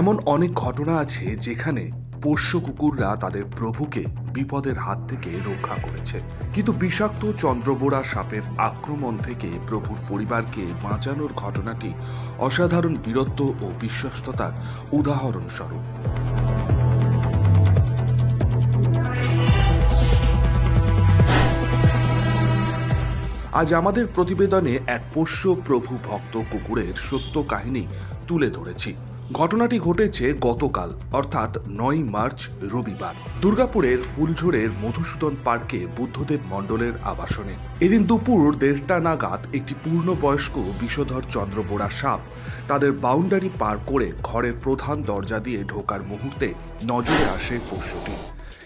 এমন অনেক ঘটনা আছে যেখানে পোষ্য কুকুররা তাদের প্রভুকে বিপদের হাত থেকে রক্ষা করেছে। কিন্তু বিষাক্ত চন্দ্রবোড়া সাপের আক্রমণ থেকে প্রভুর পরিবারকে বাঁচানোর ঘটনাটি অসাধারণ বীরত্ব ও বিশ্বস্ততার উদাহরণস্বরূপ। আজ আমাদের প্রতিবেদনে এক পোষ্য প্রভু ভক্ত কুকুরের সত্য কাহিনী তুলে ধরেছি। ঘটনাটি ঘটেছে গতকাল, অর্থাৎ নয় মার্চ রবিবার। দুর্গাপুরের ফুলঝোড়ের মধুসূদন পার্কে বুদ্ধদেব মণ্ডলের আবাসনে। এদিন দুপুর দেড়টা নাগাদ একটি পূর্ণবয়স্ক বিষধর চন্দ্রবোড়া সাপ তাদের বাউন্ডারি পার করে ঘরের প্রধান দরজা দিয়ে ঢোকার মুহূর্তে নজরে আসে পোষ্যটি।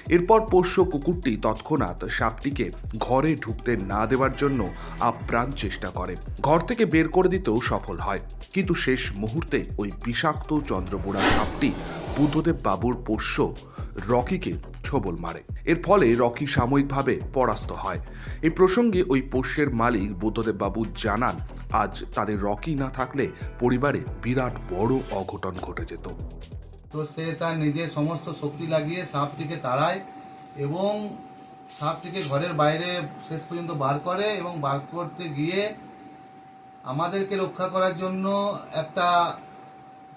এরপর পোষ্য কুকুরটি তৎক্ষণাৎ সাপটিকে ঘরে ঢুকতে না দেওয়ার জন্য আপ্রাণ চেষ্টা করে। ঘর থেকে বের করে দিতেও সফল হয়। কিন্তু শেষ মুহূর্তে ওই বিষাক্ত চন্দ্রবোড়া সাপটি বুদ্ধদেব বাবুর পোষ্য রকিকে ছবল মারে। এর ফলে রকি সাময়িকভাবে পরাস্ত হয়। এই প্রসঙ্গে ওই পোষ্যের মালিক বুদ্ধদেব বাবু জানান, আজ তাদের রকি না থাকলে পরিবারে বিরাট বড় অঘটন ঘটে যেত। তো সে তার নিজের সমস্ত শক্তি লাগিয়ে সাপটিকে তাড়ায় এবং সাপটিকে ঘরের বাইরে শেষ পর্যন্ত বার করে এবং বার করতে গিয়ে আমাদেরকে রক্ষা করার জন্য একটা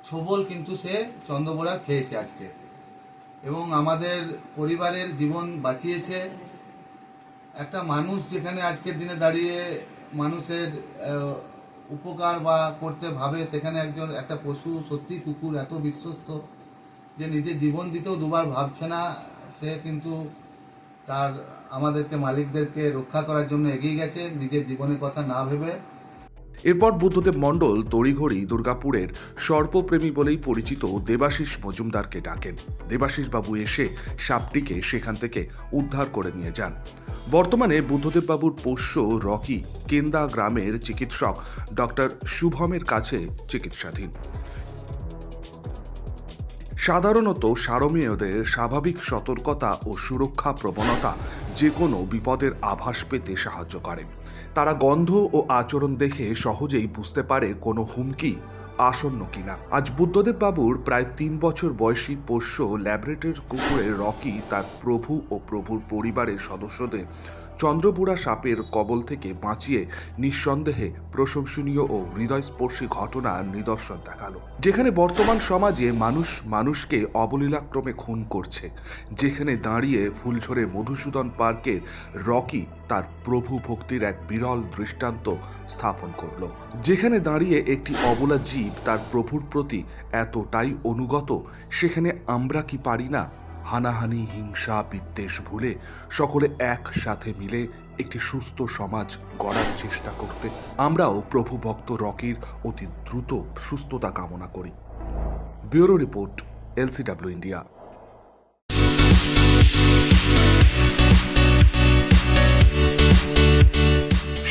ছোবল কিন্তু সে চন্দ্রবোড়ার খেয়েছে আজকে। এবং আমাদের পরিবারের জীবন বাঁচিয়েছে। একটা মানুষ যেখানে আজকের দিনে দাঁড়িয়ে মানুষের উপকার বা করতে ভাবে, সেখানে একজন, একটা পশু, সত্যি কুকুর এত বিশ্বস্ত যে নিজে জীবন দিতেও দুবার ভাবছে না, সে কিন্তু তার, আমাদেরকে মালিকদেরকে রক্ষা করার জন্য এগিয়ে গেছে। নিজের জীবনের কথা না ভেবে এরপর বুদ্ধদেব মণ্ডল তড়িঘড়ি দুর্গাপুরের সর্পপ্রেমী বলেই পরিচিত দেবাশিস মজুমদারকে ডাকেন। দেবাশিস বাবু এসে সাপটিকে সেখান থেকে উদ্ধার করে নিয়ে যান। বর্তমানে বুদ্ধদেব বাবুর পোষ্য রকি কেন্দা গ্রামের চিকিৎসক ডক্টর শুভমের কাছে চিকিৎসাধীন। সাধারণত সারমেয়দের স্বাভাবিক সতর্কতা ও সুরক্ষা প্রবণতা যে কোনো বিপদের আভাস পেতে সাহায্য করে তারা গন্ধ ও আচরণ দেখে সহজেই বুঝতে পারে কোনো হুমকি আসন্ন কিনা। আজ বুদ্ধদেব বাবুর প্রায় তিন বছর বয়সী পোষ্য ল্যাবরেটর কুকুরের রকি তার প্রভু ও প্রভুর পরিবারের সদস্যদের চন্দ্রপুরা সাপের কবল থেকে বাঁচিয়ে নিঃসন্দেহে প্রশংসনীয় ও হৃদয়স্পর্শী ঘটনার নিদর্শন দেখাল। যেখানে বর্তমান সমাজে মানুষ মানুষকে অবলীলাক্রমে খুন করছে, যেখানে দাঁড়িয়ে ফুলঝরে মধুসূদন পার্কের রকি তার প্রভু ভক্তির এক বিরল দৃষ্টান্ত স্থাপন করল, যেখানে দাঁড়িয়ে একটি অবলা জীব তার প্রভুর প্রতি এতটাই অনুগত, সেখানে আমরা কি পারি না? হানাহানি, হিংসা, বিদ্বেষ ভুলে সকলে একসাথে মিলে একটি সুস্থ সমাজ গড়ার চেষ্টা করতে, আমরাও প্রভু ভক্ত রকির অতি দ্রুত সুস্থতা কামনা করি। Bureau report, LCW India.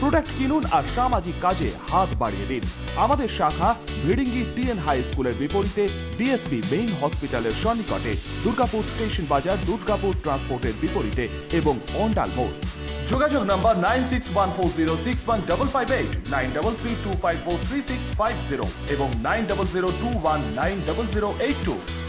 Product কিনুন আর সামাজিক কাজে হাত বাড়িয়ে দিন। আমাদের শাখা ভিড়িঙ্গি টিএন হাই স্কুলের বিপরীতে ডিএসপি মেইন হসপিটালের সন্নিকটে দুর্গাপুর স্টেশন বাজার, দুর্গাপুর ট্রান্সপোর্টের বিপরীতে এবং অন্ডাল মোড়। যোগাযোগ নাম্বার নাইন এবং নাইন